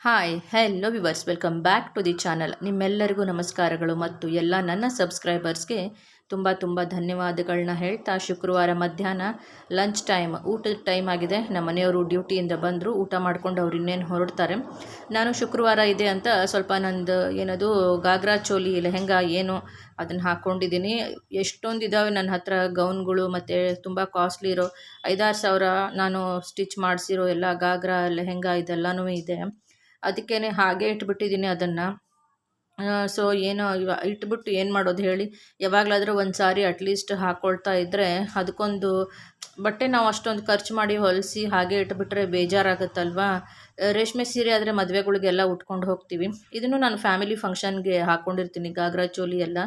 Hi hello viewers welcome back to the channel ನಿಮ್ಮೆಲ್ಲರಿಗೂ ನಮಸ್ಕಾರಗಳು ಮತ್ತು ಎಲ್ಲ ನನ್ನ ಸಬ್ಸ್ಕ್ರೈಬರ್ಸ್ಗೆ ತುಂಬ ತುಂಬ ಧನ್ಯವಾದಗಳನ್ನ ಹೇಳ್ತಾ ಶುಕ್ರವಾರ ಮಧ್ಯಾಹ್ನ ಲಂಚ್ ಟೈಮ್ ಊಟದ ಟೈಮ್ ಆಗಿದೆ. ನಮ್ಮ ಮನೆಯವರು ಡ್ಯೂಟಿಯಿಂದ ಬಂದರು, ಊಟ ಮಾಡ್ಕೊಂಡು ಅವ್ರು ಇನ್ನೇನು ಹೊರಡ್ತಾರೆ. ನಾನು ಶುಕ್ರವಾರ ಇದೆ ಅಂತ ಸ್ವಲ್ಪ ನಂದು ಏನದು ಗಾಗ್ರಾ ಚೋಲಿ ಲೆಹೆಂಗಾ ಏನು ಅದನ್ನು ಹಾಕ್ಕೊಂಡಿದ್ದೀನಿ ಎಷ್ಟೊಂದು ಇದ್ದಾವೆ ನನ್ನ ಹತ್ರ ಗೌನ್ಗಳು ಮತ್ತು ತುಂಬ ಕಾಸ್ಟ್ಲಿ ಇರೋ ಐದಾರು ಸಾವಿರ ನಾನು ಸ್ಟಿಚ್ ಮಾಡಿಸಿರೋ ಎಲ್ಲ ಗಾಗ್ರಾ ಲೆಹೆಂಗಾ ಇದೆಲ್ಲನೂ ಇದೆ. ಅದಕ್ಕೇ ಹಾಗೆ ಇಟ್ಬಿಟ್ಟಿದ್ದೀನಿ ಅದನ್ನು. ಸೊ ಏನು, ಇವ, ಇಟ್ಬಿಟ್ಟು ಏನು ಮಾಡೋದು ಹೇಳಿ. ಯಾವಾಗಲಾದರೂ ಒಂದು ಸಾರಿ ಅಟ್ಲೀಸ್ಟ್ ಹಾಕ್ಕೊಳ್ತಾ ಇದ್ದರೆ ಅದಕ್ಕೊಂದು, ಬಟ್ಟೆ ನಾವು ಅಷ್ಟೊಂದು ಖರ್ಚು ಮಾಡಿ ಹೊಲಿಸಿ ಹಾಗೆ ಇಟ್ಬಿಟ್ರೆ ಬೇಜಾರಾಗುತ್ತಲ್ವಾ? ರೇಷ್ಮೆ ಸೀರೆ ಆದರೆ ಮದುವೆಗಳಿಗೆಲ್ಲ ಉಟ್ಕೊಂಡು ಹೋಗ್ತೀವಿ. ಇದನ್ನು ನಾನು ಫ್ಯಾಮಿಲಿ ಫಂಕ್ಷನ್ಗೆ ಹಾಕ್ಕೊಂಡಿರ್ತೀನಿ ಗಾಗ್ರಾ ಚೋಲಿ ಎಲ್ಲ.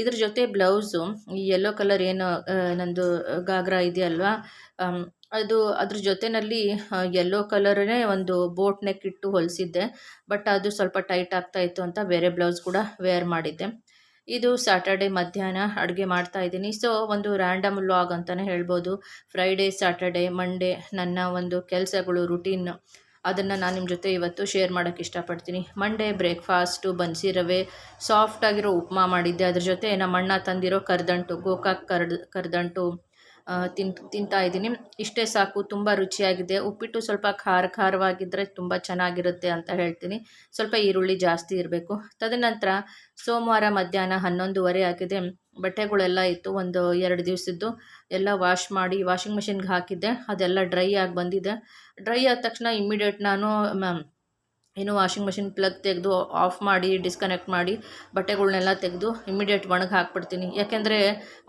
ಇದ್ರ ಜೊತೆ ಬ್ಲೌಸು ಈ ಯೆಲ್ಲೋ ಕಲರ್ ಏನು ನಂದು ಗಾಗ್ರಾ ಇದೆಯಲ್ವಾ? ಅದು ಅದ್ರ ಜೊತೆಯಲ್ಲಿ ಯೆಲ್ಲೋ ಕಲರೇ ಒಂದು ಬೋಟ್ ನೆಕ್ ಇಟ್ಟು ಹೊಲಿಸಿದ್ದೆ. ಬಟ್ ಅದು ಸ್ವಲ್ಪ ಟೈಟ್ ಆಗ್ತಾ ಇತ್ತು ಅಂತ ಬೇರೆ ಬ್ಲೌಸ್ ಕೂಡ ವೇರ್ ಮಾಡಿದ್ದೆ. ಇದು ಸ್ಯಾಟರ್ಡೇ ಮಧ್ಯಾಹ್ನ ಅಡುಗೆ ಮಾಡ್ತಾ ಇದ್ದೀನಿ. ಸೊ ಒಂದು ರ್ಯಾಂಡಮ್ ಲಾಗ್ ಅಂತಲೇ ಹೇಳ್ಬೋದು. ಫ್ರೈಡೇ ಸ್ಯಾಟರ್ಡೇ ಮಂಡೇ ನನ್ನ ಒಂದು ಕೆಲಸಗಳು ರುಟೀನ್ ಅದನ್ನು ನಾನು ನಿಮ್ಮ ಜೊತೆ ಇವತ್ತು ಶೇರ್ ಮಾಡೋಕ್ಕೆ ಇಷ್ಟಪಡ್ತೀನಿ. ಮಂಡೇ ಬ್ರೇಕ್ಫಾಸ್ಟು ಬನ್ಸಿ ರವೆ ಸಾಫ್ಟಾಗಿರೋ ಉಪ್ಮಾ ಮಾಡಿದ್ದೆ. ಅದ್ರ ಜೊತೆ ನಮ್ಮ ಅಣ್ಣ ತಂದಿರೋ ಕರ್ದಂಟು, ಗೋಕಾಕ್ ಕರ್ದ್, ಕರ್ದಂಟು ತಿನ್, ತಿಂತಾ ಇದ್ದೀನಿ. ಇಷ್ಟೇ ಸಾಕು, ತುಂಬ ರುಚಿಯಾಗಿದೆ. ಉಪ್ಪಿಟ್ಟು ಸ್ವಲ್ಪ ಖಾರ ಖಾರವಾಗಿದ್ದರೆ ತುಂಬ ಚೆನ್ನಾಗಿರುತ್ತೆ ಅಂತ ಹೇಳ್ತೀನಿ. ಸ್ವಲ್ಪ ಈರುಳ್ಳಿ ಜಾಸ್ತಿ ಇರಬೇಕು. ತದನಂತರ ಸೋಮವಾರ ಮಧ್ಯಾಹ್ನ ಹನ್ನೊಂದುವರೆ ಆಗಿದೆ. ಬಟ್ಟೆಗಳೆಲ್ಲ ಇತ್ತು, ಒಂದು ಎರಡು ದಿವಸದ್ದು. ಎಲ್ಲ ವಾಶ್ ಮಾಡಿ, ವಾಷಿಂಗ್ ಮಿಷಿನ್ಗೆ ಹಾಕಿದ್ದೆ. ಅದೆಲ್ಲ ಡ್ರೈ ಆಗಿ ಬಂದಿದೆ. ಡ್ರೈ ಆದ ತಕ್ಷಣ ಇಮ್ಮಿಡಿಯೇಟ್ ನಾನು ಏನು ವಾಷಿಂಗ್ ಮಷಿನ್ ಪ್ಲಗ್ ತೆಗೆದು ಆಫ್ ಮಾಡಿ ಡಿಸ್ಕನೆಕ್ಟ್ ಮಾಡಿ ಬಟ್ಟೆಗಳನ್ನೆಲ್ಲ ತೆಗೆದು ಇಮಿಡಿಯೇಟ್ ಒಣಗಿ ಹಾಕ್ಬಿಡ್ತೀನಿ. ಯಾಕೆಂದರೆ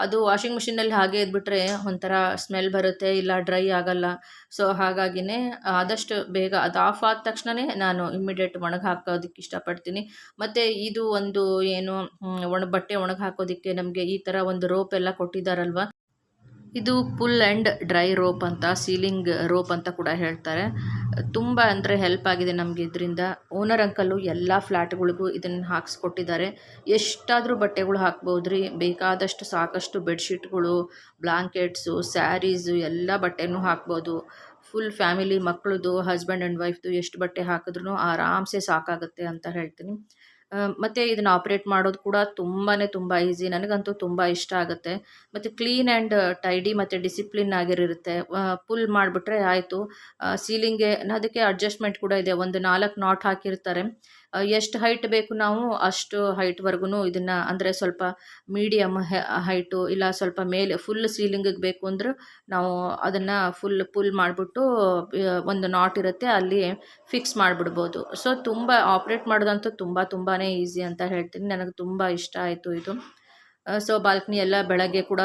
ಅದು ವಾಷಿಂಗ್ ಮಿಷಿನಲ್ಲಿ ಹಾಗೆ ಇದ್ಬಿಟ್ರೆ ಒಂಥರ ಸ್ಮೆಲ್ ಬರುತ್ತೆ, ಇಲ್ಲ ಡ್ರೈ ಆಗಲ್ಲ. ಸೊ ಹಾಗಾಗಿನೇ ಆದಷ್ಟು ಬೇಗ ಅದು ಆಫ್ ಆದ ತಕ್ಷಣವೇ ನಾನು ಇಮ್ಮಿಡಿಯೇಟ್ ಒಣಗಿ ಹಾಕೋದಕ್ಕೆ ಇಷ್ಟಪಡ್ತೀನಿ. ಮತ್ತು ಇದು ಒಂದು ಏನು ಒಣ ಬಟ್ಟೆ ಒಣಗಿ ಹಾಕೋದಕ್ಕೆ ನಮಗೆ ಈ ಥರ ಒಂದು ರೋಪ್ ಎಲ್ಲ ಕೊಟ್ಟಿದ್ದಾರಲ್ವ? ಇದು ಪುಲ್ ಆ್ಯಂಡ್ ಡ್ರೈ ರೋಪ್ ಅಂತ, ಸೀಲಿಂಗ್ ರೋಪ್ ಅಂತ ಕೂಡ ಹೇಳ್ತಾರೆ. ತುಂಬ ಅಂದರೆ ಹೆಲ್ಪ್ ಆಗಿದೆ ನಮಗೆ ಇದರಿಂದ. ಓನರ್ ಅಂಕಲ್ಲು ಎಲ್ಲ ಫ್ಲ್ಯಾಟ್ಗಳಿಗೂ ಇದನ್ನು ಹಾಕ್ಸ್ಕೊಟ್ಟಿದ್ದಾರೆ. ಎಷ್ಟಾದರೂ ಬಟ್ಟೆಗಳು ಹಾಕ್ಬೋದು ರೀ ಬೇಕಾದಷ್ಟು ಸಾಕಷ್ಟು ಬೆಡ್ಶೀಟ್ಗಳು, ಬ್ಲಾಂಕೆಟ್ಸು, ಸ್ಯಾರೀಸು ಎಲ್ಲ ಬಟ್ಟೆನೂ ಹಾಕ್ಬೋದು. ಫುಲ್ ಫ್ಯಾಮಿಲಿ ಮಕ್ಕಳದು ಹಸ್ಬೆಂಡ್ ಆ್ಯಂಡ್ ವೈಫ್ದು ಎಷ್ಟು ಬಟ್ಟೆ ಹಾಕಿದ್ರೂ ಆರಾಮ್ಸೆ ಸಾಕಾಗುತ್ತೆ ಅಂತ ಹೇಳ್ತೀನಿ. ಮತ್ತು ಇದನ್ನು ಆಪ್ರೇಟ್ ಮಾಡೋದು ಕೂಡ ತುಂಬಾ ತುಂಬ ಈಸಿ ನನಗಂತೂ ತುಂಬ ಇಷ್ಟ ಆಗುತ್ತೆ. ಮತ್ತು ಕ್ಲೀನ್ ಆ್ಯಂಡ್ ಟೈಡಿ ಮತ್ತು ಡಿಸಿಪ್ಲಿನ್ ಆಗಿರುತ್ತೆ. ಪುಲ್ ಮಾಡಿಬಿಟ್ರೆ ಆಯಿತು. ಸೀಲಿಂಗ್ಗೆ ಅದಕ್ಕೆ ಅಡ್ಜಸ್ಟ್ಮೆಂಟ್ ಕೂಡ ಇದೆ. ಒಂದು ನಾಲ್ಕು ನಾಟ್ ಹಾಕಿರ್ತಾರೆ. ಎಷ್ಟು ಹೈಟ್ ಬೇಕು ನಾವು ಅಷ್ಟು ಹೈಟ್ವರೆಗೂ ಇದನ್ನು ಅಂದರೆ ಸ್ವಲ್ಪ ಮೀಡಿಯಮ್ ಹೈಟು ಇಲ್ಲ ಸ್ವಲ್ಪ ಮೇಲೆ ಫುಲ್ ಸೀಲಿಂಗಿಗೆ ಬೇಕು ಅಂದ್ರೆ ನಾವು ಅದನ್ನು ಫುಲ್ ಪುಲ್ ಮಾಡಿಬಿಟ್ಟು ಒಂದು ನಾಟ್ ಇರುತ್ತೆ ಅಲ್ಲಿ ಫಿಕ್ಸ್ ಮಾಡಿಬಿಡ್ಬೋದು. ಸೊ ತುಂಬ ಆಪ್ರೇಟ್ ಮಾಡೋದಂತೂ ತುಂಬ ತುಂಬಾ ಈಸಿ ಅಂತ ಹೇಳ್ತೀನಿ. ನನಗೆ ತುಂಬ ಇಷ್ಟ ಆಯಿತು ಇದು. ಸೊ ಬಾಲ್ಕನಿ ಎಲ್ಲ ಬೆಳಗ್ಗೆ ಕೂಡ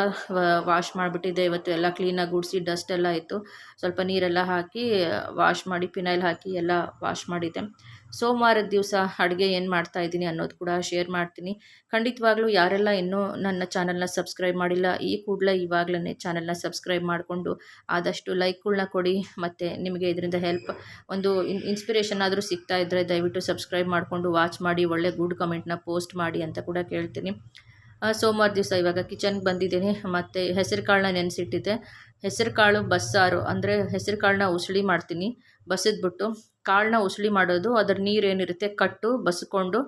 ವಾಶ್ ಮಾಡಿಬಿಟ್ಟಿದ್ದೆ. ಇವತ್ತು ಎಲ್ಲ ಕ್ಲೀನಾಗಿ ಗುಡಿಸಿ ಡಸ್ಟ್ ಎಲ್ಲ ಇತ್ತು. ಸ್ವಲ್ಪ ನೀರೆಲ್ಲ ಹಾಕಿ ವಾಶ್ ಮಾಡಿ ಪಿನೈಲ್ ಹಾಕಿ ಎಲ್ಲ ವಾಶ್ ಮಾಡಿದ್ದೆ. ಸೋಮವಾರದ ದಿವಸ ಅಡುಗೆ ಏನು ಮಾಡ್ತಾ ಇದ್ದೀನಿ ಅನ್ನೋದು ಕೂಡ ಶೇರ್ ಮಾಡ್ತೀನಿ. ಖಂಡಿತವಾಗ್ಲೂ ಯಾರೆಲ್ಲ ಇನ್ನೂ ನನ್ನ ಚಾನಲ್ನ ಸಬ್ಸ್ಕ್ರೈಬ್ ಮಾಡಿಲ್ಲ, ಈ ಕೂಡಲೇ ಇವಾಗಲೇ ಚಾನಲ್ನ ಸಬ್ಸ್ಕ್ರೈಬ್ ಮಾಡಿಕೊಂಡು ಆದಷ್ಟು ಲೈಕ್ಗಳನ್ನ ಕೊಡಿ, ಮತ್ತು ನಿಮಗೆ ಇದರಿಂದ ಹೆಲ್ಪ್ ಒಂದು ಇನ್ ಇನ್ಸ್ಪಿರೇಷನ್ ಆದರೂ ಸಿಗ್ತಾ ಇದ್ದರೆ ದಯವಿಟ್ಟು ಸಬ್ಸ್ಕ್ರೈಬ್ ಮಾಡಿಕೊಂಡು ವಾಚ್ ಮಾಡಿ, ಒಳ್ಳೆ ಗುಡ್ ಕಮೆಂಟ್ನ ಪೋಸ್ಟ್ ಮಾಡಿ ಅಂತ ಕೂಡ ಕೇಳ್ತೀನಿ. ಸೋಮವಾರ ದಿವಸ ಇವಾಗ ಕಿಚನ್ಗೆ ಬಂದಿದ್ದೀನಿ. ಮತ್ತು ಹೆಸರು ಕಾಳನ್ನ ನೆನೆಸಿಟ್ಟಿದ್ದೆ. ಹೆಸರು ಕಾಳು ಬಸ್ಸಾರು. ಅಂದರೆ ಹೆಸರು ಕಾಳನ್ನ ಉಸುಳಿ ಮಾಡ್ತೀನಿ. ಬಸಿದ್ಬಿಟ್ಟು ಕಾಳನ್ನ ಉಸುಳಿ ಮಾಡೋದು, ಅದ್ರ ನೀರು ಏನಿರುತ್ತೆ ಕಟ್ಟು, ಬಸ್ಕೊಂಡು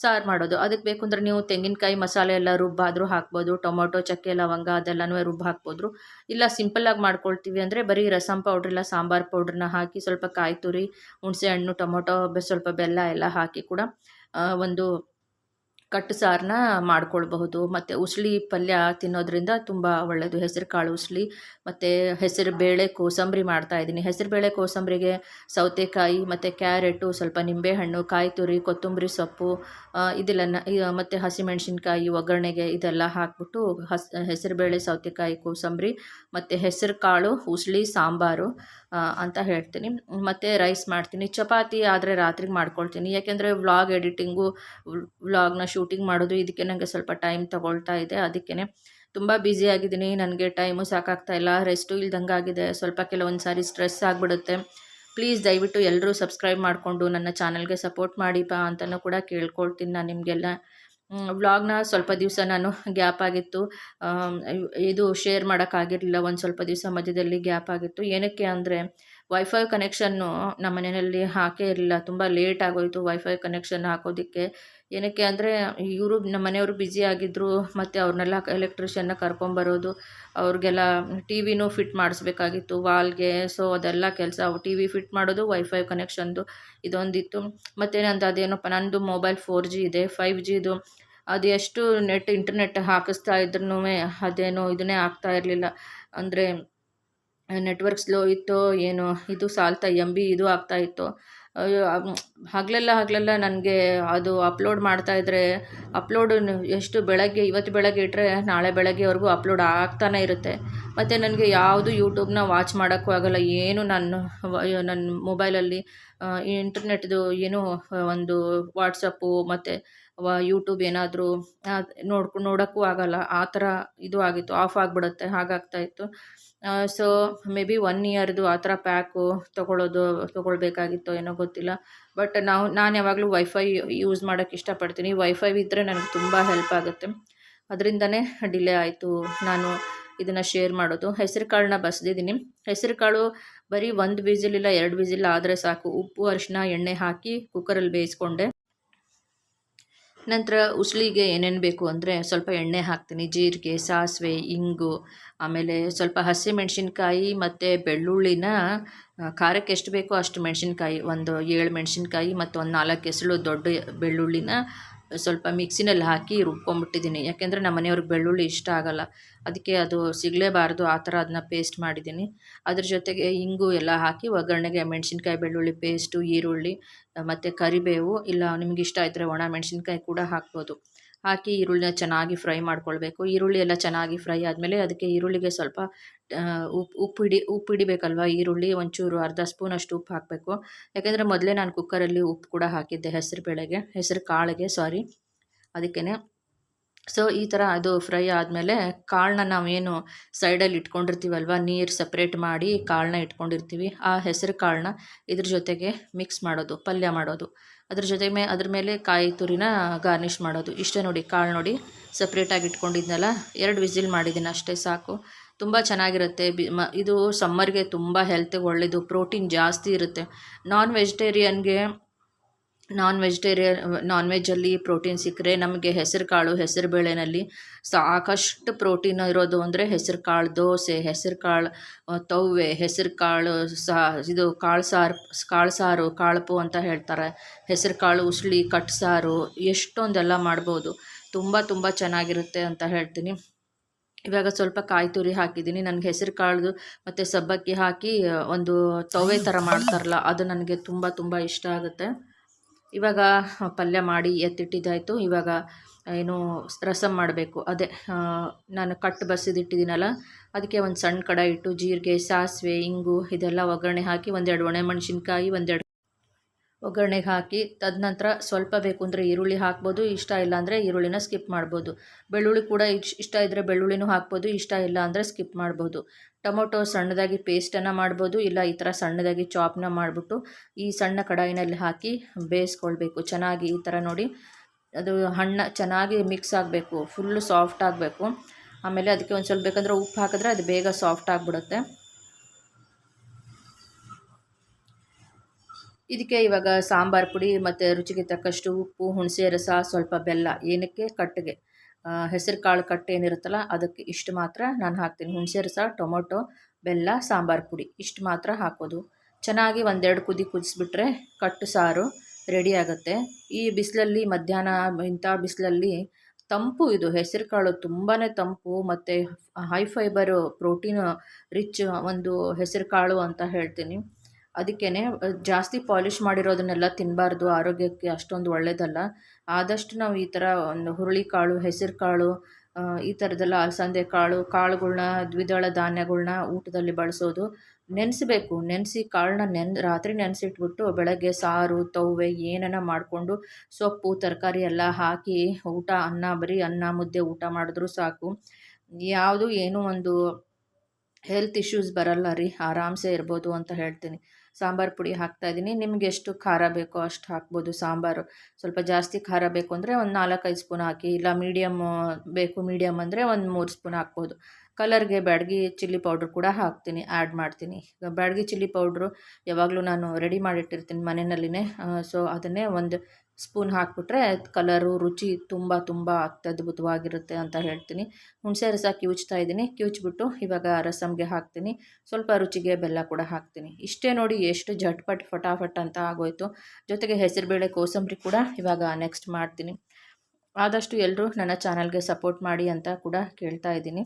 ಸಾರು ಮಾಡೋದು. ಅದಕ್ಕೆ ಬೇಕು ಅಂದರೆ ನೀವು ತೆಂಗಿನಕಾಯಿ ಮಸಾಲೆ ಎಲ್ಲ ರುಬ್ಬಾದರೂ ಹಾಕ್ಬೋದು. ಟೊಮೊಟೊ, ಚಕ್ಕೆ, ಲವಂಗ ಅದೆಲ್ಲನೂ ರುಬ್ಬ ಹಾಕ್ಬೋದು ಇಲ್ಲ ಸಿಂಪಲ್ಲಾಗಿ ಮಾಡ್ಕೊಳ್ತೀವಿ ಅಂದರೆ ಬರೀ ರಸಂ ಪೌಡ್ರ್ ಇಲ್ಲ ಸಾಂಬಾರು ಪೌಡ್ರನ್ನ ಹಾಕಿ ಸ್ವಲ್ಪ ಕಾಯಿ ತುರಿ, ಹುಣಸೆ ಹಣ್ಣು, ಟೊಮೊಟೊ ಸ್ವಲ್ಪ ಬೆಲ್ಲ ಎಲ್ಲ ಹಾಕಿ ಕೂಡ ಒಂದು ಕಟ್ಟು ಸಾರನ್ನ ಮಾಡ್ಕೊಳ್ಬಹುದು. ಮತ್ತು ಉಸಳಿ ಪಲ್ಯ ತಿನ್ನೋದ್ರಿಂದ ತುಂಬ ಒಳ್ಳೆಯದು ಹೆಸರು ಕಾಳು ಉಸಳಿ ಮತ್ತು ಹೆಸರು ಬೇಳೆ ಕೋಸಂಬರಿ ಮಾಡ್ತಾ ಇದ್ದೀನಿ. ಹೆಸರು ಬೇಳೆ ಕೋಸಂಬರಿಗೆ ಸೌತೆಕಾಯಿ, ಮತ್ತು ಕ್ಯಾರೆಟು, ಸ್ವಲ್ಪ ನಿಂಬೆಹಣ್ಣು ಕಾಯಿ ತುರಿ ಕೊತ್ತಂಬರಿ ಸೊಪ್ಪು ಇದೆಲ್ಲ ಮತ್ತು ಹಸಿಮೆಣಸಿನ್ಕಾಯಿ, ಒಗ್ಗರಣೆಗೆ ಇದೆಲ್ಲ ಹಾಕ್ಬಿಟ್ಟು ಹಸ್ ಹೆಸರುಬೇಳೆ ಸೌತೆಕಾಯಿ, ಕೋಸಂಬರಿ, ಮತ್ತು ಹೆಸರು ಕಾಳು ಉಸಳಿ ಸಾಂಬಾರು ಅಂತ ಹೇಳ್ತೀನಿ. ಮತ್ತು ರೈಸ್ ಮಾಡ್ತೀನಿ. ಚಪಾತಿ ಆದರೆ ರಾತ್ರಿಗೆ ಮಾಡ್ಕೊಳ್ತೀನಿ. ಯಾಕೆಂದರೆ ವ್ಲಾಗ್ ಎಡಿಟಿಂಗು, ವ್ಲಾಗ್ನ ಶೂಟಿಂಗ್ ಮಾಡೋದು, ಇದಕ್ಕೆ ನನಗೆ ಸ್ವಲ್ಪ ಟೈಮ್ ತಗೊಳ್ತಾ ಇದೆ. ಅದಕ್ಕೇ ತುಂಬ ಬ್ಯುಸಿ ಆಗಿದ್ದೀನಿ. ನನಗೆ ಟೈಮು ಸಾಕಾಗ್ತಾ ಇಲ್ಲ. ರೆಸ್ಟು ಇಲ್ದಂಗೆ ಆಗಿದೆ. ಸ್ವಲ್ಪ ಕೆಲವೊಂದು ಸಾರಿ ಸ್ಟ್ರೆಸ್ ಆಗಿಬಿಡುತ್ತೆ. ಪ್ಲೀಸ್ ದಯವಿಟ್ಟು ಎಲ್ಲರೂ ಸಬ್ಸ್ಕ್ರೈಬ್ ಮಾಡಿಕೊಂಡು ನನ್ನ ಚಾನಲ್ಗೆ ಸಪೋರ್ಟ್ ಮಾಡಿಪಾ ಅಂತಲೂ ಕೂಡ ಕೇಳ್ಕೊಳ್ತೀನಿ ನಾನು ನಿಮಗೆಲ್ಲ. ವ್ಲಾಗ್ನ ಸ್ವಲ್ಪ ದಿವಸ ನಾನು ಗ್ಯಾಪ್ ಆಗಿತ್ತು. ಇದು ಶೇರ್ ಮಾಡೋಕ್ಕಾಗಿರಲಿಲ್ಲ ಒಂದು ಸ್ವಲ್ಪ ದಿವಸ ಮಧ್ಯದಲ್ಲಿ ಗ್ಯಾಪ್ ಆಗಿತ್ತು. ಏನಕ್ಕೆ ಅಂದರೆ ವೈಫೈ ಕನೆಕ್ಷನ್ನು ನಮ್ಮ ಮನೆಯಲ್ಲಿ ಹಾಕೇ ಇರಲಿಲ್ಲ. ತುಂಬ ಲೇಟ್ ಆಗೋಯಿತು ವೈಫೈ ಕನೆಕ್ಷನ್ ಹಾಕೋದಕ್ಕೆ. ಏನಕ್ಕೆ ಅಂದರೆ ಇವರು ನಮ್ಮ ಮನೆಯವರು ಬ್ಯುಸಿ ಆಗಿದ್ದರು ಮತ್ತು ಅವ್ರನ್ನೆಲ್ಲ ಎಲೆಕ್ಟ್ರಿಷಿಯನ್ನ ಕರ್ಕೊಂಬರೋದು, ಅವ್ರಿಗೆಲ್ಲ ಟಿ ವಿನೂ ಫಿಟ್ ಮಾಡಿಸ್ಬೇಕಾಗಿತ್ತು ವಾಲ್ಗೆ ಸೊ ಅದೆಲ್ಲ ಕೆಲಸ ಟಿ ವಿ ಫಿಟ್ ಮಾಡೋದು ವೈಫೈ ಕನೆಕ್ಷನ್ದು ಇದೊಂದಿತ್ತು. ಮತ್ತು ನಂದು ಅದೇನಪ್ಪ, ನಂದು ಮೊಬೈಲ್ ಫೋರ್ ಜಿ ಇದೆ ಫೈವ್ ಜಿದು ಅದು ಎಷ್ಟು ನೆಟ್ ಇಂಟರ್ನೆಟ್ ಹಾಕಿಸ್ತಾ ಇದ್ರೂ ಅದೇನೋ ಇದನ್ನೇ ಆಗ್ತಾ ಇರಲಿಲ್ಲ. ಅಂದರೆ ನೆಟ್ವರ್ಕ್ ಸ್ಲೋ ಇತ್ತೋ, ಏನೋ, ಇದು ಸಾಲ್ತಾ ಎಂ ಬಿ ಇದು ಆಗ್ತಾ ಇತ್ತು. ಹಗಲೆಲ್ಲ ಹಗಲೆಲ್ಲ ನನಗೆ ಅದು ಅಪ್ಲೋಡ್ ಮಾಡ್ತಾ ಇದ್ದರೆ ಅಪ್ಲೋಡ್ ಎಷ್ಟು ಬೆಳಗ್ಗೆ, ಇವತ್ತು ಬೆಳಗ್ಗೆ ಇಟ್ಟರೆ ನಾಳೆ ಬೆಳಗ್ಗೆವರೆಗೂ ಅಪ್ಲೋಡ್ ಆಗ್ತಾನೆ ಇರುತ್ತೆ. ಮತ್ತು ನನಗೆ ಯಾವುದು ಯೂಟ್ಯೂಬ್ನ ವಾಚ್ ಮಾಡೋಕ್ಕೂ ಆಗೋಲ್ಲ. ಏನು ನಾನು ನನ್ನ ಮೊಬೈಲಲ್ಲಿ ಇಂಟರ್ನೆಟ್ದು ಏನು ಒಂದು ವಾಟ್ಸಪ್ಪು, ಮತ್ತು ಯೂಟ್ಯೂಬ್ ಏನಾದರೂ ನೋಡ್ಕೊ, ನೋಡೋಕ್ಕೂ ಆಗೋಲ್ಲ. ಆ ಥರ ಇದು ಆಗಿತ್ತು ಆಫ್ ಆಗಿಬಿಡುತ್ತೆ ಹಾಗಾಗ್ತಾಯಿತ್ತು ಸೊ ಮೇ ಬಿ ಒನ್ ಇಯರ್ದು ಆ ಥರ ಪ್ಯಾಕು ತೊಗೊಳ್ಳೋದು ತೊಗೊಳ್ಬೇಕಾಗಿತ್ತೋ ಏನೋ ಗೊತ್ತಿಲ್ಲ. ಬಟ್ ನಾವು, ನಾನು ಯಾವಾಗಲೂ ವೈಫೈ ಯೂಸ್ ಮಾಡೋಕ್ಕೆ ಇಷ್ಟಪಡ್ತೀನಿ. ವೈಫೈ ಇದ್ದರೆ ನನಗೆ ತುಂಬ ಹೆಲ್ಪ್ ಆಗುತ್ತೆ. ಅದರಿಂದನೇ ಡಿಲೇ ಆಯಿತು ನಾನು ಇದನ್ನು ಶೇರ್ ಮಾಡೋದು. ಹೆಸರು ಕಾಳನ್ನ ಬಸ್ದಿದ್ದೀನಿ ಹೆಸರು ಕಾಳು ಬರೀ ಒಂದು ವಿಸಿಲ್ ಇಲ್ಲ, ಎರಡು ವಿಸಿಲ್ ಆದರೆ ಸಾಕು. ಉಪ್ಪು ಅರಿಶಿನ ಎಣ್ಣೆ ಹಾಕಿ ಕುಕ್ಕರಲ್ಲಿ ಬೇಯಿಸ್ಕೊಂಡೆ. ನಂತರ ಉಸಳಿಗೆ ಏನೇನು ಬೇಕು ಅಂದರೆ ಸ್ವಲ್ಪ ಎಣ್ಣೆ ಹಾಕ್ತೀನಿ, ಜೀರಿಗೆ, ಸಾಸಿವೆ, ಇಂಗು, ಆಮೇಲೆ ಸ್ವಲ್ಪ ಹಸಿಮೆಣ್ಸಿನ್ಕಾಯಿ ಮತ್ತು ಬೆಳ್ಳುಳ್ಳಿನ ಖಾರಕ್ಕೆ ಎಷ್ಟು ಬೇಕೋ ಅಷ್ಟು ಮೆಣಸಿನ್ಕಾಯಿ, ಒಂದು ಏಳು ಮೆಣಸಿನ್ಕಾಯಿ ಮತ್ತು ಒಂದು ನಾಲ್ಕು ಎಸಳು ದೊಡ್ಡ ಬೆಳ್ಳುಳ್ಳಿನ ಸ್ವಲ್ಪ ಮಿಕ್ಸಿನಲ್ಲಿ ಹಾಕಿ ರುಬ್ಕೊಂಡ್ಬಿಟ್ಟಿದ್ದೀನಿ. ಯಾಕೆಂದರೆ ನಮ್ಮ ಮನೆಯವ್ರಿಗೆ ಬೆಳ್ಳುಳ್ಳಿ ಇಷ್ಟ ಆಗಲ್ಲ. ಅದಕ್ಕೆ ಅದು ಸಿಗಲೇಬಾರ್ದು, ಆ ಥರ ಅದನ್ನ ಪೇಸ್ಟ್ ಮಾಡಿದ್ದೀನಿ. ಅದ್ರ ಜೊತೆಗೆ ಇಂಗು ಎಲ್ಲ ಹಾಕಿ ಒಗ್ಗರಣೆಗೆ ಮೆಣಸಿನ್ಕಾಯಿ, ಬೆಳ್ಳುಳ್ಳಿ ಪೇಸ್ಟು, ಈರುಳ್ಳಿ, ಮತ್ತು ಕರಿಬೇವು, ಇಲ್ಲ ನಿಮಗಿಷ್ಟ ಇದ್ದರೆ ಒಣ ಮೆಣಸಿನ್ಕಾಯಿ ಕೂಡ ಹಾಕ್ಬೋದು. ಹಾಕಿ ಈರುಳ್ಳಿನ ಚೆನ್ನಾಗಿ ಫ್ರೈ ಮಾಡ್ಕೊಳ್ಬೇಕು. ಈರುಳ್ಳಿ ಎಲ್ಲ ಚೆನ್ನಾಗಿ ಫ್ರೈ ಆದಮೇಲೆ ಅದಕ್ಕೆ ಈರುಳ್ಳಿಗೆ ಸ್ವಲ್ಪ ಉಪ್ಪು ಉಪ್ಪು ಹಿಡಿ, ಉಪ್ಪು ಹಿಡಿಬೇಕಲ್ವ? ಈರುಳ್ಳಿ ಒಂಚೂರು ಅರ್ಧ ಸ್ಪೂನಷ್ಟು ಉಪ್ಪು ಹಾಕಬೇಕು. ಯಾಕೆಂದರೆ ಮೊದಲೇ ನಾನು ಕುಕ್ಕರಲ್ಲಿ ಉಪ್ಪು ಕೂಡ ಹಾಕಿದ್ದೆ ಹೆಸರು ಬೇಳೆಗೆ, ಹೆಸರು ಕಾಳಿಗೆ ಸಾರಿ ಅದಕ್ಕೇ ಸೊ ಈ ಥರ ಅದು ಫ್ರೈ ಆದಮೇಲೆ ಕಾಳನ್ನ ನಾವೇನು ಸೈಡಲ್ಲಿ ಇಟ್ಕೊಂಡಿರ್ತೀವಲ್ವ, ನೀರು ಸಪ್ರೇಟ್ ಮಾಡಿ ಕಾಳನ್ನ ಇಟ್ಕೊಂಡಿರ್ತೀವಿ, ಆ ಹೆಸರು ಕಾಳನ್ನ ಇದ್ರ ಜೊತೆಗೆ ಮಿಕ್ಸ್ ಮಾಡೋದು, ಪಲ್ಯ ಮಾಡೋದು. ಅದ್ರ ಜೊತೆ ಮೇ, ಅದ್ರ ಮೇಲೆ ಕಾಯಿ ತುರಿನ ಗಾರ್ನಿಷ್ ಮಾಡೋದು. ಇಷ್ಟೇ ನೋಡಿ, ಕಾಳು ನೋಡಿ ಸಪ್ರೇಟಾಗಿ ಇಟ್ಕೊಂಡಿದ್ನಲ್ಲ, ಎರಡು ವಿಸಿಲ್ ಮಾಡಿದ್ದೀನಿ ಅಷ್ಟೇ ಸಾಕು. ತುಂಬ ಚೆನ್ನಾಗಿರುತ್ತೆ, ಬಿ, ಮ, ಇದು ಸಮ್ಮರ್ಗೆ ತುಂಬ ಹೆಲ್ತಿಗೆ ಒಳ್ಳೆಯದು ಪ್ರೋಟೀನ್ ಜಾಸ್ತಿ ಇರುತ್ತೆ. ನಾನ್ ವೆಜಿಟೇರಿಯನ್ಗೆ ನಾನ್ ವೆಜಿಟೇರಿಯನ್ ನಾನ್ ವೆಜ್ಜಲ್ಲಿ ಪ್ರೋಟೀನ್ ಸಿಕ್ಕರೆ ನಮಗೆ ಹೆಸರು ಕಾಳು, ಹೆಸರು ಬೇಳೆನಲ್ಲಿ ಸಾಕಷ್ಟು ಪ್ರೋಟೀನ್ ಇರೋದು ಅಂದರೆ ಹೆಸರು ಕಾಳು, ದೋಸೆ, ಹೆಸರು ಕಾಳು ತವ್ವೆ, ಹೆಸರು ಕಾಳು, ಸಾ, ಇದು ಕಾಳು ಸಾರು ಕಾಳು ಸಾರು ಕಾಳುಪು ಅಂತ ಹೇಳ್ತಾರೆ. ಹೆಸರು ಕಾಳು, ಉಸ್ಲಿ, ಕಟ್ ಸಾರು, ಎಷ್ಟೊಂದೆಲ್ಲ ಮಾಡ್ಬೋದು. ತುಂಬ ತುಂಬ ಚೆನ್ನಾಗಿರುತ್ತೆ ಅಂತ ಹೇಳ್ತೀನಿ. ಇವಾಗ ಸ್ವಲ್ಪ ಕಾಯಿ ತುರಿ ಹಾಕಿದ್ದೀನಿ. ನನಗೆ ಹೆಸರು ಕಾಳು ಮತ್ತು ಸಬ್ಬಕ್ಕಿ ಹಾಕಿ ಒಂದು ತವೆ ಥರ ಮಾಡ್ತಾರಲ್ಲ, ಅದು ನನಗೆ ತುಂಬ ತುಂಬ ಇಷ್ಟ ಆಗುತ್ತೆ. ಇವಾಗ ಪಲ್ಯ ಮಾಡಿ ಎತ್ತಿಟ್ಟಿದ್ದಾಯಿತು. ಇವಾಗ, ಏನು, ರಸಂ ಮಾಡಬೇಕು. ಅದೇ ನಾನು ಕಟ್ಟು ಬಸಿದಿಟ್ಟಿದ್ದೀನಲ್ಲ ಅದಕ್ಕೆ ಒಂದು ಸಣ್ಣ ಕಡಾಯಿ ಇಟ್ಟು, ಜೀರಿಗೆ, ಸಾಸಿವೆ, ಇಂಗು, ಇದೆಲ್ಲ ಒಗ್ಗರಣೆ ಹಾಕಿ, ಒಂದೆರಡು ಒಣಮೆಣ್ಸಿನ್ಕಾಯಿ, ಒಂದೆರಡು ಒಗ್ಗರಣೆಗೆ ಹಾಕಿ ತದನಂತರ ಸ್ವಲ್ಪ ಬೇಕು ಅಂದರೆ ಈರುಳ್ಳಿ ಹಾಕ್ಬೋದು, ಇಷ್ಟ ಇಲ್ಲ ಅಂದರೆ ಈರುಳ್ಳಿನ ಸ್ಕಿಪ್ ಮಾಡ್ಬೋದು. ಬೆಳ್ಳುಳ್ಳಿ ಕೂಡ ಇಷ್ಟ ಇದ್ದರೆ ಬೆಳ್ಳುಳ್ಳಿನೂ ಹಾಕ್ಬೋದು, ಇಷ್ಟ ಇಲ್ಲ ಅಂದರೆ ಸ್ಕಿಪ್ ಮಾಡ್ಬೋದು. ಟೊಮೊಟೊ ಸಣ್ಣದಾಗಿ ಪೇಸ್ಟನ್ನು ಮಾಡ್ಬೋದು, ಇಲ್ಲ ಈ ಥರ ಸಣ್ಣದಾಗಿ ಚಾಪ್ನ ಮಾಡಿಬಿಟ್ಟು ಈ ಸಣ್ಣ ಕಡಾಯಿನಲ್ಲಿ ಹಾಕಿ ಬೇಯಿಸ್ಕೊಳ್ಬೇಕು. ಚೆನ್ನಾಗಿ ಈ ಥರ ನೋಡಿ. ಅದು ಹಣ್ಣ ಚೆನ್ನಾಗಿ ಮಿಕ್ಸ್ ಆಗಬೇಕು ಫುಲ್ಲು ಸಾಫ್ಟ್ ಆಗಬೇಕು. ಆಮೇಲೆ ಅದಕ್ಕೆ ಒಂದು ಸ್ವಲ್ಪ ಬೇಕಂದ್ರೆ ಉಪ್ಪು ಹಾಕಿದ್ರೆ ಅದು ಬೇಗ ಸಾಫ್ಟ್ ಆಗಿಬಿಡುತ್ತೆ. ಇದಕ್ಕೆ ಇವಾಗ ಸಾಂಬಾರು ಪುಡಿ ಮತ್ತು ರುಚಿಗೆ ತಕ್ಕಷ್ಟು ಉಪ್ಪು, ಹುಣಸೆ, ರಸ, ಸ್ವಲ್ಪ ಬೆಲ್ಲ, ಏನಕ್ಕೆ ಕಟ್ಟಿಗೆ. ಹೆಸರು ಕಾಳು ಕಟ್ಟು ಏನಿರುತ್ತಲ್ಲ, ಅದಕ್ಕೆ ಇಷ್ಟು ಮಾತ್ರ ನಾನು ಹಾಕ್ತೀನಿ. ಹುಣಸೆ, ರಸ, ಟೊಮೊಟೊ, ಬೆಲ್ಲ, ಸಾಂಬಾರು ಪುಡಿ, ಇಷ್ಟು ಮಾತ್ರ ಹಾಕೋದು. ಚೆನ್ನಾಗಿ ಒಂದೆರಡು ಕುದಿ ಕುದಿಸ್ಬಿಟ್ರೆ ಕಟ್ಟು ಸಾರು ರೆಡಿ ಆಗುತ್ತೆ. ಈ ಬಿಸಿಲಲ್ಲಿ, ಮಧ್ಯಾಹ್ನ ಇಂಥ ಬಿಸಿಲಲ್ಲಿ ತಂಪು ಇದು. ಹೆಸರು ಕಾಳು ತುಂಬಾ ತಂಪು ಮತ್ತು ಹೈ ಫೈಬರು, ಪ್ರೋಟೀನ್ ರಿಚ್ ಒಂದು ಹೆಸರು ಕಾಳು ಅಂತ ಹೇಳ್ತೀನಿ. ಅದಕ್ಕೇ ಜಾಸ್ತಿ ಪಾಲಿಷ್ ಮಾಡಿರೋದನ್ನೆಲ್ಲ ತಿನ್ನಬಾರ್ದು ಆರೋಗ್ಯಕ್ಕೆ ಅಷ್ಟೊಂದು ಒಳ್ಳೆಯದಲ್ಲ ಆದಷ್ಟು ನಾವು ಈ ಥರ ಒಂದು ಹುರುಳಿಕಾಳು ಹೆಸರು ಕಾಳು ಈ ಥರದ್ದೆಲ್ಲ ಅಲಸಂದೆ ಕಾಳು, ಕಾಳುಗಳ್ನ, ದ್ವಿದಳ ಧಾನ್ಯಗಳನ್ನ ಊಟದಲ್ಲಿ ಬಳಸೋದು ನೆನೆಸ್ಬೇಕು. ನೆನೆಸಿ ಕಾಳನ್ನ ನೆನ್, ರಾತ್ರಿ ನೆನೆಸಿಟ್ಬಿಟ್ಟು ಬೆಳಗ್ಗೆ ಸಾರು, ತವ್ವೆ ಏನನ್ನ ಮಾಡಿಕೊಂಡು ಸೊಪ್ಪು, ತರಕಾರಿ ಎಲ್ಲ ಹಾಕಿ ಊಟ, ಅನ್ನ, ಬರೀ ಅನ್ನ ಮುದ್ದೆ ಊಟ ಮಾಡಿದ್ರೂ ಸಾಕು. ಯಾವುದು ಏನೂ ಒಂದು ಹೆಲ್ತ್ ಇಶ್ಯೂಸ್ ಬರಲ್ಲ ರೀ. ಆರಾಮ್ಸೆ ಇರ್ಬೋದು ಅಂತ ಹೇಳ್ತೀನಿ. ಸಾಂಬಾರು ಪುಡಿ ಹಾಕ್ತಾಯಿದ್ದೀನಿ ನಿಮ್ಗೆ ಎಷ್ಟು ಖಾರ ಬೇಕೋ ಅಷ್ಟು ಹಾಕ್ಬೋದು ಸಾಂಬಾರು. ಸ್ವಲ್ಪ ಜಾಸ್ತಿ ಖಾರ ಬೇಕು ಅಂದರೆ ಒಂದು ನಾಲ್ಕೈದು ಸ್ಪೂನ್ ಹಾಕಿ, ಇಲ್ಲ ಮೀಡಿಯಮ್ ಬೇಕು ಮೀಡಿಯಮ್ ಅಂದರೆ ಒಂದು ಮೂರು ಸ್ಪೂನ್ ಹಾಕ್ಬೋದು. ಕಲರ್ಗೆ ಬ್ಯಾಡಗಿ ಚಿಲ್ಲಿ ಪೌಡ್ರ್ ಕೂಡ ಹಾಕ್ತೀನಿ ಆ್ಯಡ್ ಮಾಡ್ತೀನಿ. ಈಗ ಬ್ಯಾಡಗಿ ಚಿಲ್ಲಿ ಪೌಡ್ರು ಯಾವಾಗಲೂ ನಾನು ರೆಡಿ ಮಾಡಿಟ್ಟಿರ್ತೀನಿ ಮನೆಯಲ್ಲಿನೇ ಸೊ ಅದನ್ನೇ ಒಂದು ಸ್ಪೂನ್ ಹಾಕಿಬಿಟ್ರೆ ಕಲರು, ರುಚಿ ತುಂಬ ತುಂಬ ಅತ್ಯದ್ಭುತವಾಗಿರುತ್ತೆ ಅಂತ ಹೇಳ್ತೀನಿ. ಹುಣಸೆ ರಸ ಕಿವುಚ್ತಾ ಇದ್ದೀನಿ. ಕಿವುಚ್ಬಿಟ್ಟು ಇವಾಗ ರಸಮ್ಗೆ ಹಾಕ್ತೀನಿ. ಸ್ವಲ್ಪ ರುಚಿಗೆ ಬೆಲ್ಲ ಕೂಡ ಹಾಕ್ತೀನಿ. ಇಷ್ಟೇ ನೋಡಿ ಎಷ್ಟು ಝಟ್ಪಟ್ ಫಟಾಫಟ್ ಅಂತ ಆಗೋಯಿತು. ಜೊತೆಗೆ ಹೆಸರುಬೇಳೆ ಕೋಸಂಬರಿ ಕೂಡ ಇವಾಗ ನೆಕ್ಸ್ಟ್ ಮಾಡ್ತೀನಿ. ಆದಷ್ಟು ಎಲ್ಲರೂ ನನ್ನ ಚಾನಲ್ಗೆ ಸಪೋರ್ಟ್ ಮಾಡಿ ಅಂತ ಕೂಡ ಕೇಳ್ತಾ ಇದ್ದೀನಿ.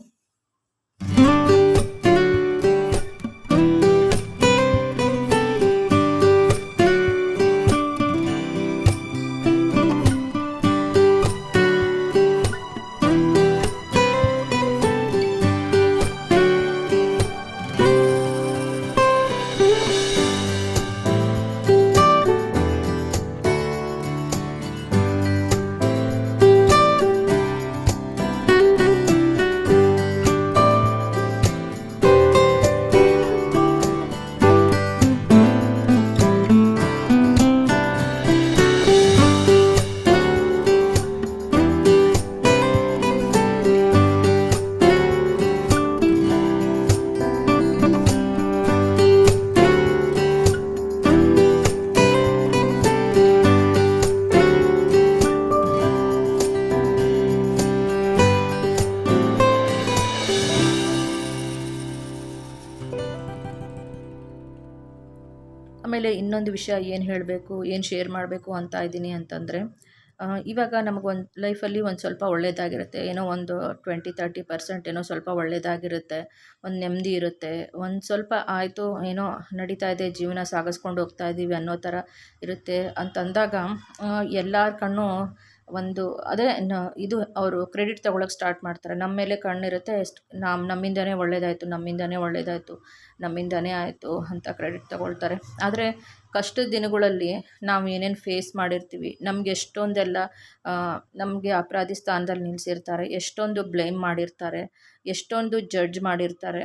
ಇನ್ನೊಂದು ವಿಷಯ ಏನು ಹೇಳಬೇಕು, ಏನು ಶೇರ್ ಮಾಡಬೇಕು ಅಂತ ಇದ್ದೀನಿ ಅಂತಂದರೆ ಇವಾಗ ನಮಗೊಂದು ಲೈಫಲ್ಲಿ ಒಂದು ಸ್ವಲ್ಪ ಒಳ್ಳೆಯದಾಗಿರುತ್ತೆ ಏನೋ ಒಂದು ಟ್ವೆಂಟಿ ತರ್ಟಿ ಪರ್ಸೆಂಟ್ ಏನೋ ಸ್ವಲ್ಪ ಒಳ್ಳೆಯದಾಗಿರುತ್ತೆ ಒಂದು ನೆಮ್ಮದಿ ಇರುತ್ತೆ, ಒಂದು ಸ್ವಲ್ಪ ಆಯಿತು, ಏನೋ ನಡೀತಾ ಇದೆ, ಜೀವನ ಸಾಗಿಸ್ಕೊಂಡು ಹೋಗ್ತಾ ಇದ್ದೀವಿ ಅನ್ನೋ ಥರ ಇರುತ್ತೆ ಅಂತಂದಾಗ ಎಲ್ಲರ ಕಣ್ಣು ಒಂದು, ಅದೇ ಇದು ಅವರು ಕ್ರೆಡಿಟ್ ತೊಗೊಳಕ್ಕೆ ಸ್ಟಾರ್ಟ್ ಮಾಡ್ತಾರೆ. ನಮ್ಮ ಮೇಲೆ ಕಣ್ಣಿರುತ್ತೆ ಎಷ್ಟು ನಮ್ಮ ನಮ್ಮಿಂದನೇ ಒಳ್ಳೇದಾಯಿತು, ನಮ್ಮಿಂದನೇ ಒಳ್ಳೆಯದಾಯಿತು ನಮ್ಮಿಂದನೇ ಆಯಿತು ಅಂತ ಕ್ರೆಡಿಟ್ ತೊಗೊಳ್ತಾರೆ. ಆದರೆ ಕಷ್ಟದ ದಿನಗಳಲ್ಲಿ ನಾವು ಏನೇನು ಫೇಸ್ ಮಾಡಿರ್ತೀವಿ, ನಮ್ಗೆ ಎಷ್ಟೊಂದೆಲ್ಲ ನಮಗೆ ಅಪರಾಧಿ ಸ್ಥಾನದಲ್ಲಿ ನಿಲ್ಲಿಸಿರ್ತಾರೆ ಎಷ್ಟೊಂದು ಬ್ಲೇಮ್ ಮಾಡಿರ್ತಾರೆ, ಎಷ್ಟೊಂದು ಜಡ್ಜ್ ಮಾಡಿರ್ತಾರೆ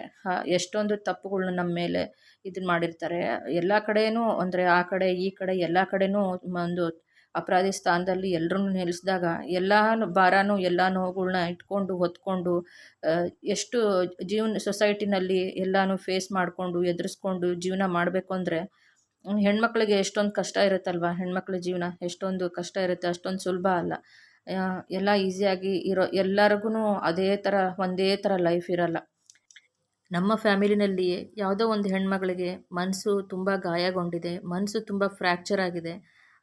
ಎಷ್ಟೊಂದು ತಪ್ಪುಗಳನ್ನ ನಮ್ಮ ಮೇಲೆ ಇದನ್ನ ಮಾಡಿರ್ತಾರೆ. ಎಲ್ಲ ಕಡೆಯೂ ಅಂದರೆ ಆ ಕಡೆ, ಈ ಕಡೆ, ಎಲ್ಲ ಕಡೆಯೂ ಒಂದು ಅಪರಾಧಿ ಸ್ಥಾನದಲ್ಲಿ ಎಲ್ಲರೂ ನಿಲ್ಲಿಸಿದಾಗ ಎಲ್ಲ ಭಾರನೂ ಎಲ್ಲ ನೋವುಗಳನ್ನ ಇಟ್ಕೊಂಡು, ಹೊತ್ಕೊಂಡು ಎಷ್ಟು ಜೀವನ ಸೊಸೈಟಿನಲ್ಲಿ ಎಲ್ಲನೂ ಫೇಸ್ ಮಾಡಿಕೊಂಡು, ಎದುರಿಸ್ಕೊಂಡು ಜೀವನ ಮಾಡಬೇಕು ಅಂದರೆ ಹೆಣ್ಮಕ್ಳಿಗೆ ಎಷ್ಟೊಂದು ಕಷ್ಟ ಇರುತ್ತಲ್ವ? ಹೆಣ್ಮಕ್ಳ ಜೀವನ ಎಷ್ಟೊಂದು ಕಷ್ಟ ಇರುತ್ತೆ, ಅಷ್ಟೊಂದು ಸುಲಭ ಅಲ್ಲ. ಎಲ್ಲ ಈಸಿಯಾಗಿ ಇರೋ ಎಲ್ಲರಿಗೂ ಅದೇ ಥರ ಒಂದೇ ಥರ ಲೈಫ್ ಇರಲ್ಲ. ನಮ್ಮ ಫ್ಯಾಮಿಲಿನಲ್ಲಿ ಯಾವುದೋ ಒಂದು ಹೆಣ್ಮಗಳಿಗೆ ಮನಸ್ಸು ತುಂಬ ಗಾಯಗೊಂಡಿದೆ ಮನಸ್ಸು ತುಂಬ ಫ್ರ್ಯಾಕ್ಚರ್ ಆಗಿದೆ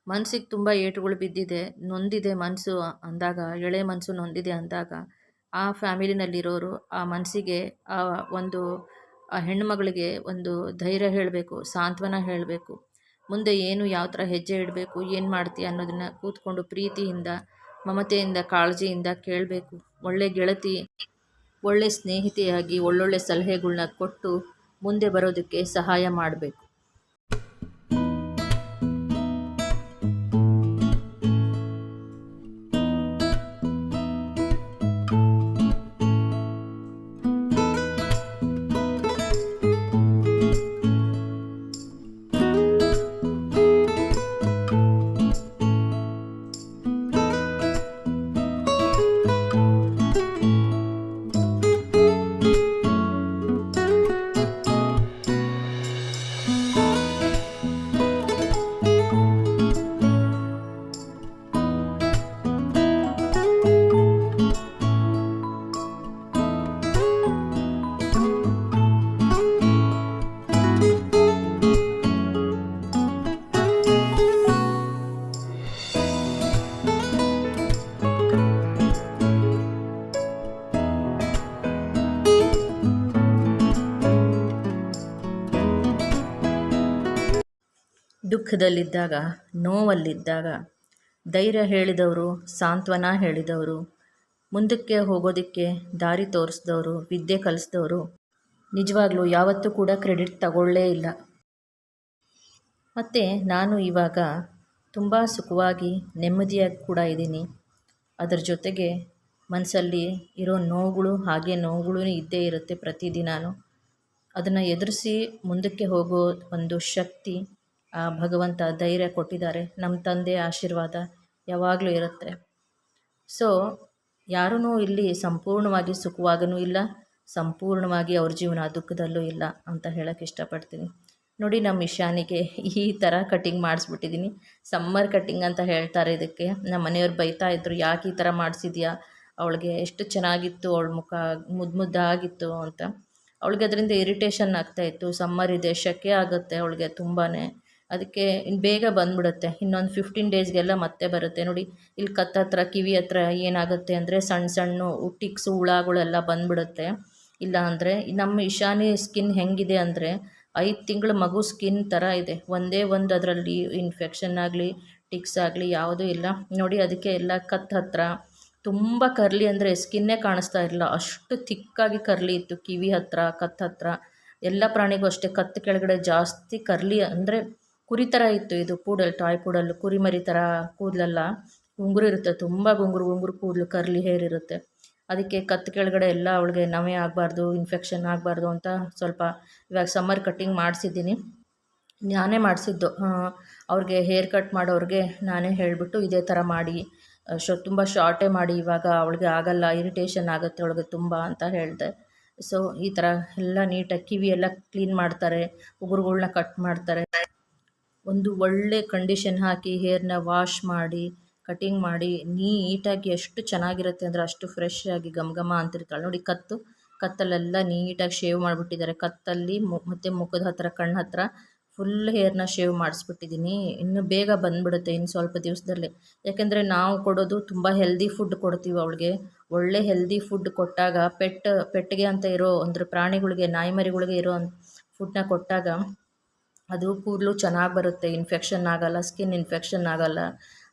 ಮನಸ್ಸಿಗೆ ತುಂಬ ಏಟುಗಳು ಬಿದ್ದಿದೆ, ನೊಂದಿದೆ ಮನಸ್ಸು ಅಂದಾಗ, ಎಳೆ ಮನಸ್ಸು ನೊಂದಿದೆ ಅಂದಾಗ, ಆ ಫ್ಯಾಮಿಲಿನಲ್ಲಿರೋರು ಆ ಮನಸ್ಸಿಗೆ ಆ ಒಂದು ಆ ಹೆಣ್ಣುಮಗಳಿಗೆ ಒಂದು ಧೈರ್ಯ ಹೇಳಬೇಕು, ಸಾಂತ್ವನ ಹೇಳಬೇಕು. ಮುಂದೆ ಏನು, ಯಾವ ಥರ ಹೆಜ್ಜೆ ಇಡಬೇಕು, ಏನು ಮಾಡ್ತೀಯ ಅನ್ನೋದನ್ನು ಕೂತ್ಕೊಂಡು ಪ್ರೀತಿಯಿಂದ, ಮಮತೆಯಿಂದ, ಕಾಳಜಿಯಿಂದ ಕೇಳಬೇಕು. ಒಳ್ಳೆ ಗೆಳತಿ, ಒಳ್ಳೆ ಸ್ನೇಹಿತೆಯಾಗಿ ಒಳ್ಳೊಳ್ಳೆ ಸಲಹೆಗಳ್ನ ಕೊಟ್ಟು ಮುಂದೆ ಬರೋದಕ್ಕೆ ಸಹಾಯ ಮಾಡಬೇಕು. ದುಃಖದಲ್ಲಿದ್ದಾಗ, ನೋವಲ್ಲಿದ್ದಾಗ ಧೈರ್ಯ ಹೇಳಿದವರು, ಸಾಂತ್ವನ ಹೇಳಿದವರು, ಮುಂದಕ್ಕೆ ಹೋಗೋದಕ್ಕೆ ದಾರಿ ತೋರಿಸಿದವರು, ವಿದ್ಯೆ ಕಲಿಸಿದವರು ನಿಜವಾಗ್ಲೂ ಯಾವತ್ತೂ ಕೂಡ ಕ್ರೆಡಿಟ್ ತಗೊಳ್ಳೇ ಇಲ್ಲ. ಮತ್ತು ನಾನು ಇವಾಗ ತುಂಬ ಸುಖವಾಗಿ, ನೆಮ್ಮದಿಯಾಗಿ ಕೂಡ ಇದ್ದೀನಿ. ಅದರ ಜೊತೆಗೆ ಮನಸ್ಸಲ್ಲಿ ಇರೋ ನೋವುಗಳು, ಹಾಗೆ ನೋವುಗಳು ಇದ್ದೇ ಇರುತ್ತೆ ಪ್ರತಿದಿನಾನು. ಅದನ್ನು ಎದುರಿಸಿ ಮುಂದಕ್ಕೆ ಹೋಗೋ ಒಂದು ಶಕ್ತಿ ಭಗವಂತ ಧೈರ್ಯ ಕೊಟ್ಟಿದ್ದಾರೆ. ನಮ್ಮ ತಂದೆ ಆಶೀರ್ವಾದ ಯಾವಾಗಲೂ ಇರುತ್ತೆ. ಸೊ ಯಾರೂ ಇಲ್ಲಿ ಸಂಪೂರ್ಣವಾಗಿ ಸುಖವಾಗೂ ಇಲ್ಲ, ಸಂಪೂರ್ಣವಾಗಿ ಅವ್ರ ಜೀವನ ದುಃಖದಲ್ಲೂ ಇಲ್ಲ ಅಂತ ಹೇಳೋಕ್ಕೆ ಇಷ್ಟಪಡ್ತೀನಿ. ನೋಡಿ, ನಮ್ಮ ಇಶಾನಿಗೆ ಈ ಥರ ಕಟಿಂಗ್ ಮಾಡಿಸ್ಬಿಟ್ಟಿದ್ದೀನಿ. ಸಮ್ಮರ್ ಕಟಿಂಗ್ ಅಂತ ಹೇಳ್ತಾರೆ ಇದಕ್ಕೆ. ನಮ್ಮ ಮನೆಯವ್ರು ಬೈತಾ ಇದ್ರು, ಯಾಕೆ ಈ ಥರ ಮಾಡಿಸಿದ್ಯಾ? ಅವಳಿಗೆ ಎಷ್ಟು ಚೆನ್ನಾಗಿತ್ತು, ಅವಳ ಮುಖ ಮುದ್ದು ಮುದ್ದಾಗಿತ್ತು ಅಂತ. ಅವಳಿಗೆ ಅದರಿಂದ ಇರಿಟೇಷನ್ ಆಗ್ತಾಯಿತ್ತು ಸಮ್ಮರ್ ಇದೆ, ಶೆಕೆ ಆಗುತ್ತೆ ಅವಳಿಗೆ ತುಂಬಾ ಅದಕ್ಕೆ ಇನ್ನು ಬೇಗ ಬಂದ್ಬಿಡುತ್ತೆ. ಇನ್ನೊಂದು ಫಿಫ್ಟೀನ್ ಡೇಸ್ಗೆಲ್ಲ ಮತ್ತೆ ಬರುತ್ತೆ. ನೋಡಿ ಇಲ್ಲಿ ಕತ್ತ ಹತ್ರ ಕಿವಿ ಹತ್ರ ಏನಾಗುತ್ತೆ ಅಂದರೆ ಸಣ್ಣ ಸಣ್ಣ ಟಿಕ್ಸು, ಹುಳಗಳೆಲ್ಲ ಬಂದ್ಬಿಡುತ್ತೆ. ಇಲ್ಲ ಅಂದರೆ ನಮ್ಮ ಇಶಾನಿ ಸ್ಕಿನ್ ಹೆಂಗಿದೆ ಅಂದರೆ, ಐದು ತಿಂಗಳ ಮಗು ಸ್ಕಿನ್ ಥರ ಇದೆ. ಒಂದೇ ಒಂದು ಅದರಲ್ಲಿ ಇನ್ಫೆಕ್ಷನ್ ಆಗಲಿ, ಟಿಕ್ಸ್ ಆಗಲಿ ಯಾವುದೂ ಇಲ್ಲ. ನೋಡಿ, ಅದಕ್ಕೆ ಎಲ್ಲ ಕತ್ತ ಹತ್ರ ತುಂಬ ಕರ್ಲಿ ಅಂದರೆ ಸ್ಕಿನ್ನೇ ಕಾಣಿಸ್ತಾ ಇರಲಿಲ್ಲ. ಅಷ್ಟು ತಿಕ್ಕಾಗಿ ಕರ್ಲಿ ಇತ್ತು. ಕಿವಿ ಹತ್ರ, ಕತ್ತ ಹತ್ರ. ಎಲ್ಲ ಪ್ರಾಣಿಗೂ ಅಷ್ಟೇ. ಕತ್ತು ಕೆಳಗಡೆ ಜಾಸ್ತಿ ಕರ್ಲಿ ಅಂದರೆ ಕುರಿ ಥರ ಇತ್ತು ಇದು ಕೂಡಲ್, ಟಾಯ್ ಕೂಡಲ್ ಕುರಿಮರಿ ಥರ ಕೂದಲೆಲ್ಲ. ಉಂಗುರು ಇರುತ್ತೆ, ತುಂಬ ಗುಂಗುರು ಗುಂಗುರು ಕೂದಲು, ಕರ್ಲಿ ಹೇರ್ ಇರುತ್ತೆ. ಅದಕ್ಕೆ ಕತ್ತು ಕೆಳಗಡೆ ಎಲ್ಲ ಅವಳಿಗೆ ನವೆ ಆಗಬಾರ್ದು ಇನ್ಫೆಕ್ಷನ್ ಆಗಬಾರ್ದು ಅಂತ ಸ್ವಲ್ಪ ಇವಾಗ ಸಮ್ಮರ್ ಕಟ್ಟಿಂಗ್ ಮಾಡಿಸಿದ್ದೀನಿ. ನಾನೇ ಮಾಡಿಸಿದ್ದು. ಅವ್ರಿಗೆ ಹೇರ್ ಕಟ್ ಮಾಡೋರಿಗೆ ನಾನೇ ಹೇಳಿಬಿಟ್ಟು ಇದೇ ಥರ ಮಾಡಿ ಶೊ, ತುಂಬ ಶಾರ್ಟೇ ಮಾಡಿ, ಇವಾಗ ಅವಳಿಗೆ ಆಗಲ್ಲ ಇರಿಟೇಷನ್ ಆಗುತ್ತೆ ಅವಳಿಗೆ ತುಂಬ ಅಂತ ಹೇಳಿದೆ. ಸೊ ಈ ಥರ ಎಲ್ಲ ನೀಟಾಗಿ ಕಿವಿ ಎಲ್ಲ ಕ್ಲೀನ್ ಮಾಡ್ತಾರೆ, ಉಗುರುಗಳ್ನ ಕಟ್ ಮಾಡ್ತಾರೆ. ಒಂದು ಒಳ್ಳೆ ಕಂಡೀಷನ್ ಹಾಕಿ ಹೇರ್ನ ವಾಶ್ ಮಾಡಿ ಕಟಿಂಗ್ ಮಾಡಿ, ನೀಟಾಗಿ ಎಷ್ಟು ಚೆನ್ನಾಗಿರುತ್ತೆ ಅಂದರೆ ಅಷ್ಟು ಫ್ರೆಶ್ ಆಗಿ ಘಮ ಅಂತಿರ್ತಾಳೆ. ನೋಡಿ ಕತ್ತು, ಕತ್ತಲೆಲ್ಲ ನೀಟಾಗಿ ಶೇವ್ ಮಾಡಿಬಿಟ್ಟಿದ್ದಾರೆ. ಕತ್ತಲ್ಲಿ ಮತ್ತು ಮುಖದ ಹತ್ರ ಕಣ್ಣು ಹತ್ರ ಫುಲ್ ಹೇರ್ನ ಶೇವ್ ಮಾಡಿಸ್ಬಿಟ್ಟಿದ್ದೀನಿ. ಇನ್ನು ಬೇಗ ಬಂದ್ಬಿಡುತ್ತೆ ಇನ್ನು ಸ್ವಲ್ಪ ದಿವಸದಲ್ಲಿ. ಯಾಕೆಂದರೆ ನಾವು ಕೊಡೋದು ತುಂಬ ಹೆಲ್ದಿ ಫುಡ್ ಕೊಡ್ತೀವಿ ಅವಳಿಗೆ. ಒಳ್ಳೆ ಹೆಲ್ದಿ ಫುಡ್ ಕೊಟ್ಟಾಗ ಪೆಟ್ ಪೆಟ್ಟಿಗೆ ಅಂತ ಇರೋ ಅಂದರೆ ಪ್ರಾಣಿಗಳಿಗೆ, ನಾಯಿಮರಿಗಳಿಗೆ ಇರೋ ಫುಡ್ನ ಕೊಟ್ಟಾಗ ಅದು ಕೂದಲು ಚೆನ್ನಾಗಿ ಬರುತ್ತೆ. ಇನ್ಫೆಕ್ಷನ್ ಆಗೋಲ್ಲ ಸ್ಕಿನ್ ಇನ್ಫೆಕ್ಷನ್ ಆಗೋಲ್ಲ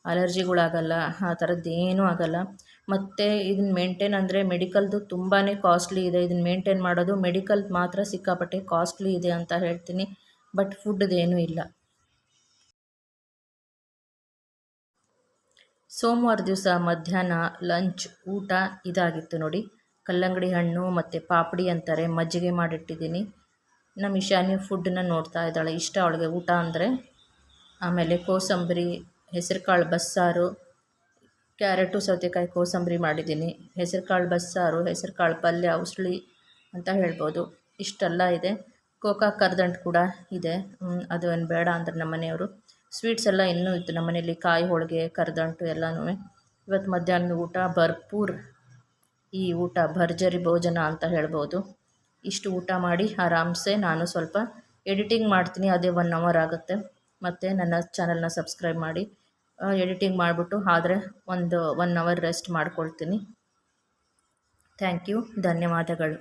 ಅಲರ್ಜಿಗಳಾಗಲ್ಲ ಆ ಥರದ್ದು ಏನೂ ಆಗೋಲ್ಲ. ಮತ್ತು ಇದನ್ನ ಮೇಂಟೈನ್ ಅಂದರೆ ಮೆಡಿಕಲ್ದು ತುಂಬಾ ಕಾಸ್ಟ್ಲಿ ಇದೆ. ಇದನ್ನ ಮೇಂಟೈನ್ ಮಾಡೋದು ಮೆಡಿಕಲ್ ಮಾತ್ರ ಸಿಕ್ಕಾಪಟ್ಟೆ ಕಾಸ್ಟ್ಲಿ ಇದೆ ಅಂತ ಹೇಳ್ತೀನಿ. ಬಟ್ ಫುಡ್ದೇನೂ ಇಲ್ಲ. ಸೋಮವಾರ ದಿವಸ ಮಧ್ಯಾಹ್ನ ಲಂಚ್ ಊಟ ಇದಾಗಿತ್ತು ನೋಡಿ. ಕಲ್ಲಂಗಡಿ ಹಣ್ಣು ಮತ್ತು ಪಾಪಡಿ ಅಂತಾರೆ. ಮಜ್ಜಿಗೆ ಮಾಡಿಟ್ಟಿದ್ದೀನಿ. ನಮ್ಮ ಇಶಾನಿ ಫುಡ್ಡನ್ನ ನೋಡ್ತಾ ಇದ್ದಾಳೆ. ಇಷ್ಟ ಅವಳಿಗೆ ಊಟ ಅಂದರೆ ಆಮೇಲೆ ಕೋಸಂಬರಿ, ಹೆಸರುಕಾಳು ಬಸ್ಸಾರು, ಕ್ಯಾರೆಟು, ಸೌತೆಕಾಯಿ ಕೋಸಂಬರಿ ಮಾಡಿದ್ದೀನಿ. ಹೆಸರುಕಾಳು ಬಸ್ಸಾರು, ಹೆಸರುಕಾಳು ಪಲ್ಯ ಉಸುಳಿ ಅಂತ ಹೇಳ್ಬೋದು. ಇಷ್ಟೆಲ್ಲ ಇದೆ. ಕೋಕಾ ಕರ್ದಂಟು ಕೂಡ ಇದೆ. ಅದು ಏನು ಬೇಡ ಅಂದರೆ ನಮ್ಮ ಮನೆಯವರು. ಸ್ವೀಟ್ಸ್ ಎಲ್ಲ ಇನ್ನೂ ಇತ್ತು ನಮ್ಮ ಮನೆಯಲ್ಲಿ. ಕಾಯಿ ಹೋಳಿಗೆ, ಕರ್ದಂಟು ಎಲ್ಲನೂ. ಇವತ್ತು ಮಧ್ಯಾಹ್ನದ ಊಟ ಭರ್ಪೂರ್. ಈ ಊಟ ಭರ್ಜರಿ ಭೋಜನ ಅಂತ ಹೇಳ್ಬೋದು. ಇಷ್ಟು ಊಟ ಮಾಡಿ ಆರಾಮ್ಸೆ ನಾನು ಸ್ವಲ್ಪ ಎಡಿಟಿಂಗ್ ಮಾಡ್ತೀನಿ, ಅದೇ ಒನ್ ಅವರ್ ಆಗುತ್ತೆ. ಮತ್ತು ನನ್ನ ಚಾನಲ್ನ ಸಬ್ಸ್ಕ್ರೈಬ್ ಮಾಡಿ. ಎಡಿಟಿಂಗ್ ಮಾಡಿಬಿಟ್ಟು ಆದರೆ ಒಂದು ಒನ್ ಅವರ್ ರೆಸ್ಟ್ ಮಾಡ್ಕೊಳ್ತೀನಿ. ಥ್ಯಾಂಕ್ ಯು ಧನ್ಯವಾದಗಳು.